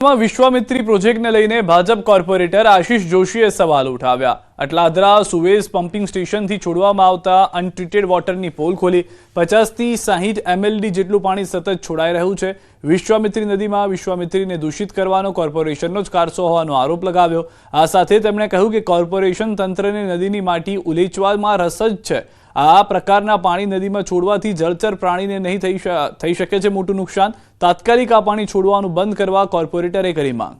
વિશ્વામિત્રી પ્રોજેક્ટને લઈને ભાજપ કોર્પોરેટર આશિષ જોશીએ સવાલ ઉઠાવ્યા. અટલાદરા સુવેઝ પમ્પિંગ સ્ટેશનથી છોડવામાં આવતા અનટ્રીટેડ વોટરની પોલ ખોલી. પચાસથી સાહીઠ એમએલડી જેટલું પાણી સતત છોડાઈ રહ્યું છે. વિશ્વામિત્રી નદીમાં વિશ્વામિત્રીને દૂષિત કરવાનો કોર્પોરેશનનો જ કારસો હોવાનો આરોપ લગાવ્યો. આ સાથે તેમણે કહ્યું કે કોર્પોરેશન તંત્રને નદીની માટી ઉલેચવામાં રસ જ છે. આ પ્રકારના પાણી નદીમાં છોડવાથી જળચર પ્રાણીને નહીં થઈ શકે છે મોટું નુકસાન. તાત્કાલિક આ પાણી છોડવાનું બંધ કરવા કોર્પોરેટરે કરી માંગ.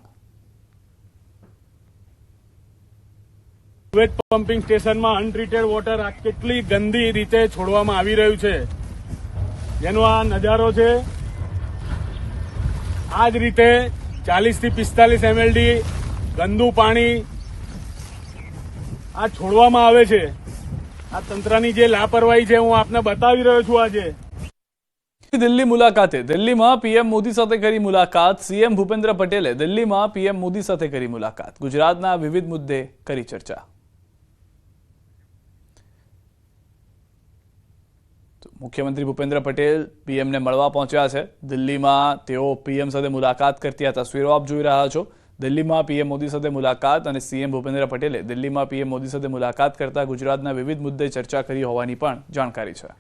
વેટ પમ્પિંગ સ્ટેશનમાં અનટ્રીટેડ વોટર કેટલી ગંદી રીતે છોડવામાં આવી રહ્યું છે. જેનો આ નજારો છે. આ જ રીતે ચાલીસથી પિસ્તાલીસ એમએલડી ગંદુ પાણી આ છોડવામાં આવે છે. આ તંત્રની જે લાપરવાહી છે હું આપને બતાવી રહ્યો છું આજે. દિલ્હી મુલાકાતે, દિલ્હીમાં પીએમ મોદી સાથે કરી મુલાકાત, સીએમ ભૂપેન્દ્ર પટેલે દિલ્હીમાં પીએમ મોદી સાથે કરી મુલાકાત. ગુજરાતના વિવિધ મુદ્દે કરી ચર્ચા. મુખ્યમંત્રી ભૂપેન્દ્ર પટેલ પીએમને મળવા પહોંચ્યા છે. દિલ્હીમાં તેઓ પીએમ સાથે મુલાકાત કરતી આ તસવીરો આપ જોઈ રહ્યા છો. દિલ્હીમાં પીએમ મોદી સાથે મુલાકાત અને સીએમ ભૂપેન્દ્ર પટેલે દિલ્હીમાં પીએમ મોદી સાથે મુલાકાત કરતા ગુજરાતના વિવિધ મુદ્દે ચર્ચા કરી હોવાની પણ જાણકારી છે.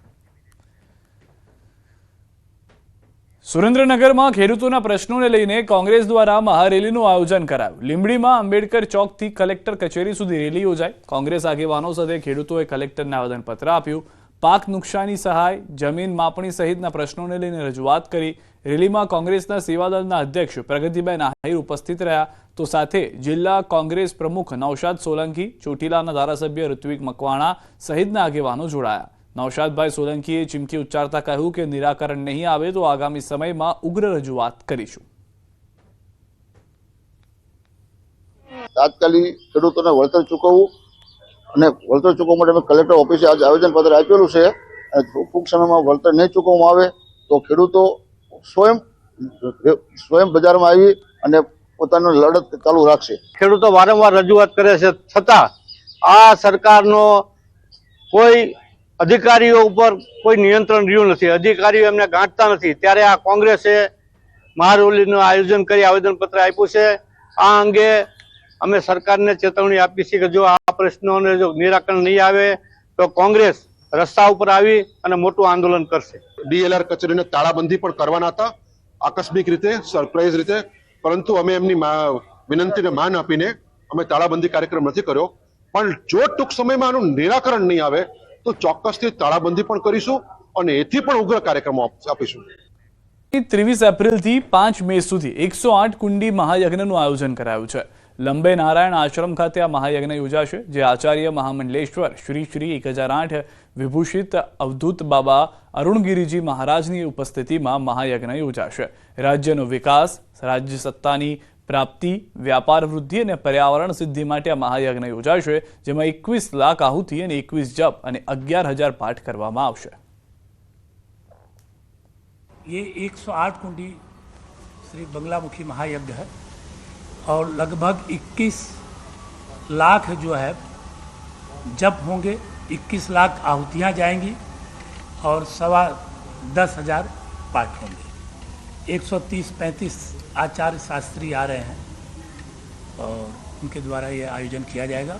સુરેન્દ્રનગરમાં ખેડૂતોના પ્રશ્નોને લઈને કોંગ્રેસ દ્વારા મહારેલીનું આયોજન કરાયું. લીંબડીમાં આંબેડકર ચોકથી કલેક્ટર કચેરી સુધી રેલી યોજાઈ. કોંગ્રેસ આગેવાનો સાથે ખેડૂતોએ કલેક્ટરને આવેદનપત્ર આપ્યું. પાક નુકસાની સહાય, જમીન માપણી સહિતના પ્રશ્નોને લઈને રજૂઆત કરી રેલીમાં કોંગ્રેસના સેવાદળના અધ્યક્ષ પ્રગતિબેન આહિર ઉપસ્થિત રહ્યા. તો સાથે જિલ્લા કોંગ્રેસ પ્રમુખ નૌશાદ સોલંકી, ચોટીલાના ધારાસભ્ય ઋત્વિક મકવાણા સહિતના આગેવાનો જોડાયા. નૌશાદભાઈ સોલંકીએ ચીમકી ઉચ્ચારતા કહ્યું કે નિરાકરણ નહીં આવે તો આગામી સમયમાં ઉગ્ર રજૂઆત કરીશું. તાત્કાલિક ખેડૂતોને વળતર ચૂકવવું અને વળતર ચૂકવવા માટે અમે કલેક્ટર ઓફિસે આજે આવેદનપત્ર આપેલું છે. અને ટૂંક સમયમાં વળતર નહીં ચૂકવવામાં આવે તો ખેડૂતો સ્વયં સ્વયં બજારમાં આવી અને પોતાનો લડત ચાલુ રાખશે. ખેડૂતો વારંવાર રજૂઆત કરે છે. છતાં આ સરકારનો કોઈ અધિકારીઓ ઉપર કોઈ નિયંત્રણ રહ્યું નથી. અધિકારીઓ એમને ગાંઠતા નથી. ત્યારે આ કોંગ્રેસે મહારેલીનું આયોજન કરી આવેદનપત્ર આપ્યું છે. આ અંગે અમે સરકારને ચેતવણી આપી છે કે જો પ્રશ્નોને જો નિરાકરણ નહીં આવે તો કોંગ્રેસ રસ્તા ઉપર આવી અને મોટું આંદોલન કરશે. ડીએલઆર કચેરીને તાળાબંધી પણ કરવાના હતા આકસ્મિક રીતે સરપ્રાઇઝ રીતે પરંતુ અમે એમની મા- વિનંતીને માન આપીને અમે તાળાબંધી કાર્યક્રમ નથી કર્યો. પણ જો ટૂંક સમયમાં આનું નિરાકરણ નહીં આવે તો ચોક્કસથી તાળાબંધી પણ કરીશું અને એથી પણ ઉગ્ર કાર્યક્રમો આપ- આપીશું. ત્રેવીસ એપ્રિલથી પાંચ મે સુધી એકસો આઠ કુંડી મહાયજ્ઞનું આયોજન કરાયું છે. લંબે નારાયણ આશ્રમ ખાતે આ મહાયજ્ઞ યોજાશે જે આચાર્ય મહામંડલેશ્વર શ્રી શ્રી એક હજાર આઠ વિભૂષિત અવધૂત બાબા અરુણગીરીજી મહારાજની ઉપસ્થિતિમાં મહાયજ્ઞ યોજાશે રાજ્યનો વિકાસ રાજ્ય સત્તાની પ્રાપ્તિ વ્યાપાર વૃદ્ધિ અને પર્યાવરણ સિદ્ધિ માટે આ મહાયજ્ઞ યોજાશે જેમાં એકવીસ લાખ આહુતિ અને એકવીસ જપ અને અગિયાર હજાર પાઠ કરવામાં આવશે ये 108 कुंडी श्री बंगलामुखी महायज्ञ है और लगभग 21 लाख जो है जप होंगे 21 लाख आहुतियाँ जाएंगी और सवा दस हजार पाठ होंगे 130 पैंतीस आचार्य शास्त्री आ रहे हैं और उनके द्वारा ये आयोजन किया जाएगा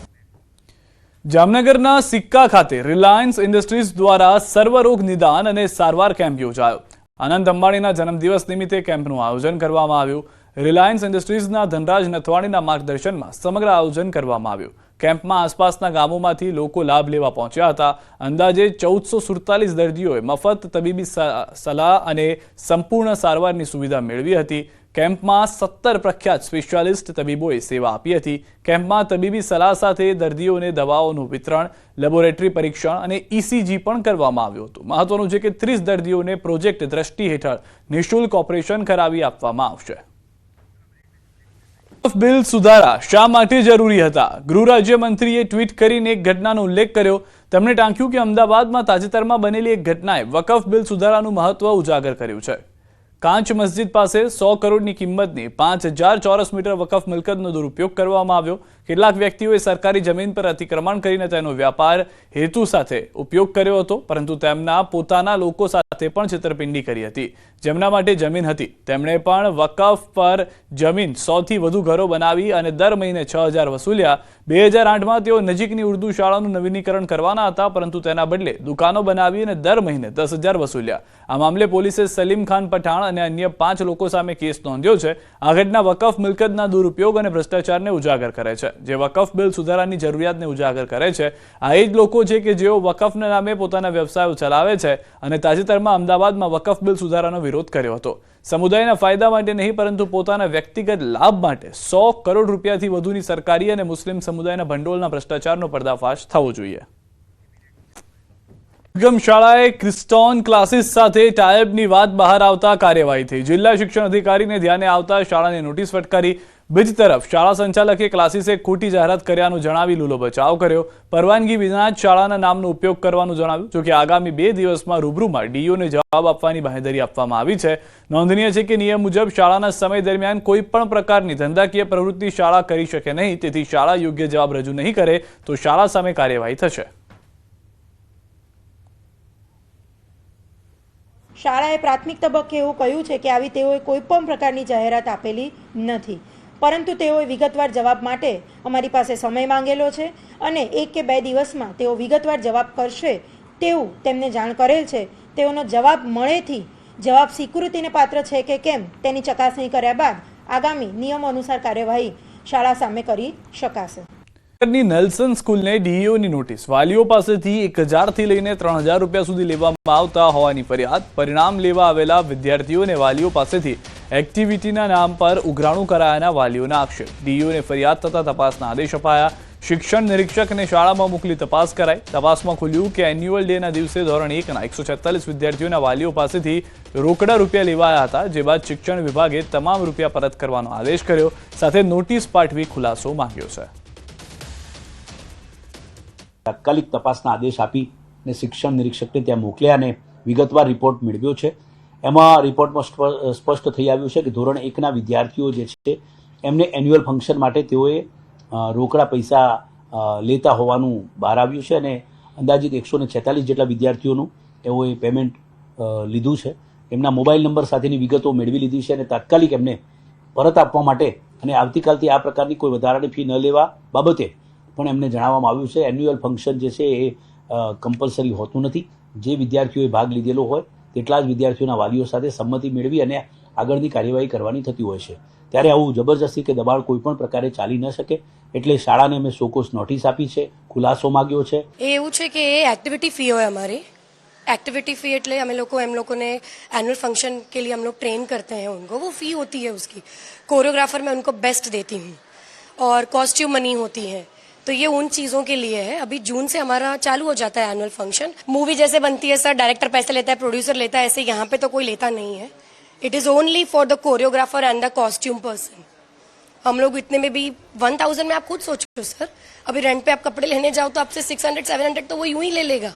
જામનગરના સિક્કા ખાતે રિલાયન્સ ઇન્ડસ્ટ્રીઝ દ્વારા સર્વરોગ નિદાન અને સારવાર કેમ્પ યોજાયો આનંદ અંબાણીના જન્મદિવસ નિમિત્તે કેમ્પનું આયોજન કરવામાં આવ્યું રિલાયન્સ ઇન્ડસ્ટ્રીઝના ધનરાજ નથવાણીના માર્ગદર્શનમાં સમગ્ર આયોજન કરવામાં આવ્યું. કેમ્પમાં આસપાસના ગામોમાંથી લોકો લાભ લેવા પહોંચ્યા હતા. અંદાજે ચૌદસો સુડતાલીસ દર્દીઓએ મફત તબીબી સલાહ અને સંપૂર્ણ સારવારની સુવિધા મેળવી હતી. કેમ્પમાં સત્તર પ્રખ્યાત સ્પેશિયાલિસ્ટ તબીબોએ સેવા આપી હતી. કેમ્પમાં તબીબી સલાહ સાથે દર્દીઓને દવાઓનું વિતરણ, લેબોરેટરી પરીક્ષણ અને ઇસીજી પણ કરવામાં આવ્યું હતું. મહત્વનું છે કે ત્રીસ દર્દીઓને પ્રોજેક્ટ દ્રષ્ટિ હેઠળ નિઃશુલ્ક ઓપરેશન કરાવી આપવામાં આવશે. બિલ સુધારા શા માટે જરૂરી હતા? ગૃહ રાજ્યમંત્રીએ ટ્વીટ કરીને એક ઘટનાનો ઉલ્લેખ કર્યો. તેમણે ટાંક્યું કે અમદાવાદમાં તાજેતરમાં બનેલી એક ઘટનાએ વકફ બિલ સુધારાનું મહત્વ ઉજાગર કર્યું છે. કાંચ મસ્જિદ પાસે સો કરોડની કિંમતની પાંચ હજાર ચોરસ મીટર વકફ મિલકતનો દુરુપયોગ કરવામાં આવ્યો. કેટલાક વ્યક્તિઓએ સરકારી જમીન પર અતિક્રમણ કરીને તેનો વ્યાપાર હેતુ સાથે ઉપયોગ કર્યો હતો, પરંતુ તેમના પોતાના લોકો સાથે પણ છેતરપિંડી કરી હતી. જેમના માટે જમીન હતી, તેમણે પણ વકફ પર જમીન સોથી વધુ ઘરો બનાવી અને દર મહિને છ હજાર વસૂલ્યા. બે હજાર આઠમાં તેઓ નજીકની ઉર્દુ શાળાનું નવીનીકરણ કરવાના હતા, પરંતુ તેના બદલે દુકાનો બનાવી અને દર મહિને દસ હજાર વસૂલ્યા. આ મામલે પોલીસે સલીમ ખાન પઠાણ અને અન્ય પાંચ લોકો સામે કેસ નોંધ્યો છે. આ વકફ મિલકતના દુરુપયોગ અને ભ્રષ્ટાચારને ઉજાગર કરે છે. જે વકફ બિલ સુધારાની જરૂરિયાતને ઉજાગર કરે છે. આ એ જ લોકો છે કે જેઓ વકફના નામે પોતાના વ્યવસાયો ચલાવે છે અને તાજેતરમાં અમદાવાદમાં વકફ બિલ સુધારાનો વિરોધ કર્યો હતો. સમુદાયના ફાયદા માટે નહીં, પરંતુ પોતાના વ્યક્તિગત લાભ માટે સો કરોડ રૂપિયાથી વધુની સરકારી અને મુસ્લિમ સમુદાયના ભંડોળના ભ્રષ્ટાચારનો પર્દાફાશ થવો જોઈએ. નિગમ શાળાએ ક્રિસ્ટોન ક્લાસીસ સાથે ટાયબની વાત બહાર આવતા કાર્યવાહી થઈ. જિલ્લા શિક્ષણ અધિકારીને ધ્યાને આવતા શાળાને નોટિસ ફટકારી બીજી તરફ શાળા સંચાલકે ક્લાસીસે ખોટી જાહેરાત કર્યાનું જણાવી લૂલો બચાવ કર્યો. પરવાનગી વિના જ શાળાના નામનો ઉપયોગ કરવાનું જણાવ્યું, જોકે આગામી બે દિવસમાં રૂબરૂમાં ડીઓને જવાબ આપવાની બાંહેધરી આપવામાં આવી છે. નોંધનીય છે કે નિયમ મુજબ શાળાના સમય દરમિયાન કોઈ પણ પ્રકારની ધંધાકીય પ્રવૃત્તિ શાળા કરી શકે નહીં, તેથી શાળા યોગ્ય જવાબ રજૂ નહીં કરે, તો શાળા સામે કાર્યવાહી થશે. શાળાએ પ્રાથમિક તબક્કે એવું કહ્યું છે કે આવી તેઓએ કોઈ પણ પ્રકારની જાહેરાત આપેલી નથી. પરંતુ તેઓએ વિગતવાર જવાબ માટે અમારી પાસે સમય માંગેલો છે અને એક કે બે દિવસમાં તેઓ વિગતવાર જવાબ કરશે તેવું તેમને જાણ કરેલ છે. તેઓનો જવાબ મળેથી જવાબ સ્વીકૃતિને પાત્ર છે કે કેમ તેની ચકાસણી કર્યા બાદ આગામી નિયમો અનુસાર કાર્યવાહી શાળા સામે કરી શકાશે. ની નેલ્સન સ્કૂલને ડીઈઓની નોટિસ. વાલીઓ પાસેથી એક હજારથી લઈને ત્રણ હજાર રૂપિયા સુધી લેવામાં આવતા હોવાની ફરિયાદ. પરિણામ લેવા આવેલા વિદ્યાર્થીઓને વાલીઓ પાસેથી એક્ટિવિટીના નામ પર ઉઘરાણું કરાયાના વાલીઓના આક્ષેપ. ડીઈઓને ફરિયાદ થતા તપાસના આદેશ અપાયા. શિક્ષણ નિરીક્ષકને શાળામાં મોકલી તપાસ કરાઈ. તપાસમાં ખુલ્યું કે એન્યુઅલ ડેના દિવસે ધોરણ એકના એકસો છેતાલીસ વિદ્યાર્થીઓના વાલીઓ પાસેથી રોકડા રૂપિયા લેવાયા હતા, જે બાદ શિક્ષણ વિભાગે તમામ રૂપિયા પરત કરવાનો આદેશ કર્યો. સાથે નોટિસ પાઠવી ખુલાસો માંગ્યો છે. તાત્કાલિક તપાસના આદેશ આપી ને શિક્ષણ નિરીક્ષકને ત્યાં મોકલ્યા અને વિગતવાર રિપોર્ટ મેળવ્યો છે. એમાં રિપોર્ટમાં સ્પ- સ્પષ્ટ થઈ આવ્યું છે કે ધોરણ એકના વિદ્યાર્થીઓ જે છે, એમને એન્યુઅલ ફંક્શન માટે તેઓએ રોકડા પૈસા લેતા હોવાનું બહાર આવ્યું છે અને અંદાજિત એકસો ને છેતાલીસ જેટલા વિદ્યાર્થીઓનું એઓએ પેમેન્ટ લીધું છે. એમના મોબાઈલ નંબર સાથેની વિગતો મેળવી લીધી છે અને તાત્કાલિક એમને પરત આપવા માટે અને આવતીકાલથી આ પ્રકારની કોઈ વધારાની ફી ન લેવા બાબતે પણ એમને જણાવવામાં આવ્યું છે એન્યુઅલ ફંક્શન જે છે એ કમ્પલસરી હોતું નથી જે વિદ્યાર્થીઓએ ભાગ લીધેલો હોય તેટલા જ વિદ્યાર્થીઓના વાલીઓ સાથે સંમતિ મેળવી અને આગળની કાર્યવાહી કરવાની થતી હોય છે ત્યારે આવું જબરજસ્તી કે દબાણ કોઈ પણ પ્રકારે ચાલી ન શકે એટલે શાળાને અમે સોકોસ નોટિસ આપી છે ખુલાસો માગ્યો છે એ એવું છે કે એ एक्टिविटी फी હોય हमारी एक्टिविटी फी એટલે અમે લોકો એમ લોકોને एनुअल फंक्शन के लिए हम लोग ट्रेन करते हैं उनको वो फी होती है उसकी कोरियोग्राफर मैं उनको बेस्ट देती हूँ और कॉस्ट्यूम मनी होती है तो ये उन चीज़ों के लिए है। अभी जून से हमारा चालू हो जाता है एनुअल फ़ंक्शन मूवी जैसे बनती है सर डायरेक्टर पैसे लेता है प्रोड्यूसर लेता है, ऐसे यहाँ पे तो कोई लेता नहीं है। It is only for the choreographer and the costume person हम लोग इतने में भी वन थाउज़ेंड में आप खुद सोचो सर अभी रेंट पे आप कपड़े लेने जाओ तो आपसे सिक्स हंड्रेड सेवन हंड्रेड तो वो यूँ ही ले लेगा।